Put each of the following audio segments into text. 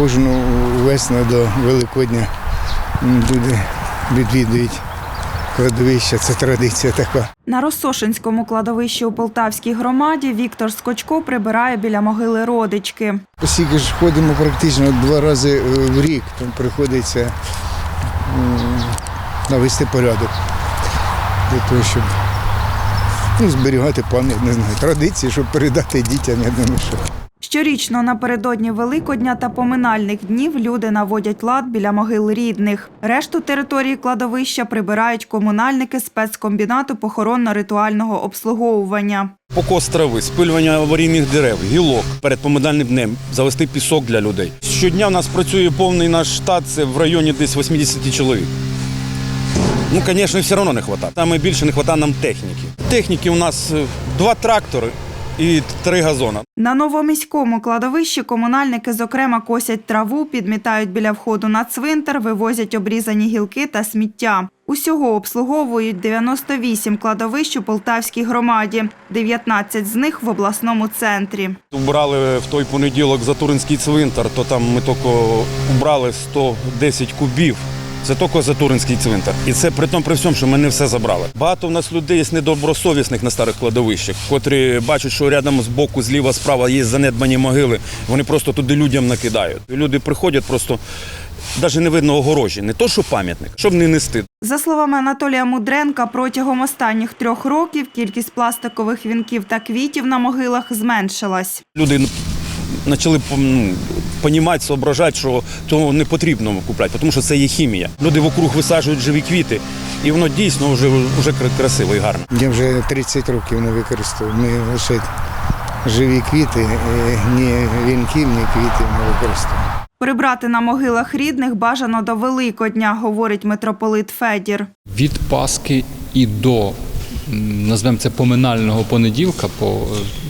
Кожну весну до Великодня люди відвідують кладовище. Це традиція така. На Росошинському кладовищі у Полтавській громаді Віктор Скочко прибирає біля могили родички. Оскільки ж ходимо практично два рази е, в рік, то приходиться навести порядок для того, щоб ну, зберігати пам'ять, не знаю, традиції, щоб передати дітям. Я думаю, що Щорічно напередодні Великодня та поминальних днів люди наводять лад біля могил рідних. Решту території кладовища прибирають комунальники спецкомбінату похоронно-ритуального обслуговування. Покос трави, спилювання аварійних дерев, гілок перед поминальним днем, завести пісок для людей. Щодня в нас працює повний наш штат, це в районі десь 80 чоловік. Ну, звісно, все одно не вистачає. Саме більше не вистачає нам техніки. Техніки у нас е, два трактори і три газона. На новоміському кладовищі комунальники зокрема косять траву, підмітають біля входу на цвинтар, вивозять обрізані гілки та сміття. Усього обслуговують 98 кладовищ у Полтавській громаді, 19 з них в обласному центрі. Убрали в той понеділок за Туринський цвинтар, то там ми тільки убрали 110 кубів. Це тільки за Туринський цвинтар. І це при тому при всьому, що ми не все забрали. Багато в нас людей є недобросовісних на старих кладовищах, котрі бачать, що рядом з боку, зліва, справа є занедбані могили. Вони просто туди людям накидають. Люди приходять просто. Навіть не видно огорожі, не то, що пам'ятник, щоб не нести. За словами Анатолія Мудренка, протягом останніх трьох років кількість пластикових вінків та квітів на могилах зменшилась. Люди почали ну, понімати, соображати, що цього не потрібно купляти, тому що це є хімія. Люди вокруг висаджують живі квіти, і воно дійсно вже, вже красиво і гарно. я вже 30 років не використовую. Ми лише живі квіти, е, ні вінків, ні квітів не використовуємо. Прибрати на могилах рідних бажано до Великодня, говорить митрополит Федір. від Пасхи і до назвемо це поминального понеділка, по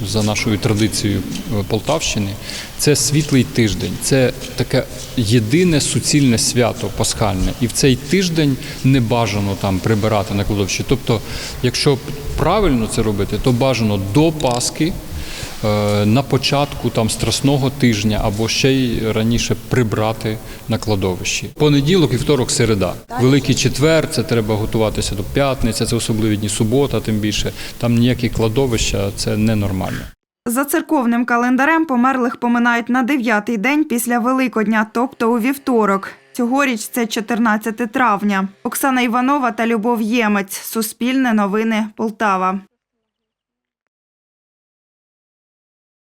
за нашою традицією е, Полтавщини, це світлий тиждень. Це таке єдине суцільне свято пасхальне. І в цей тиждень не бажано там прибирати на кладовищі. Тобто, якщо правильно це робити, то бажано до Пасхи. Е, На початку там страсного тижня або ще й раніше прибрати на кладовищі. Понеділок, вівторок, середа. Великий четвер, це треба готуватися до п'ятниці, це особливі дні субота, тим більше. Там ніякі кладовища, це ненормально. За церковним календарем померлих поминають на дев'ятий день після Великодня, тобто у вівторок. Цьогоріч це 14 травня. Оксана Іванова та Любов Ємець. Суспільне новини Полтава.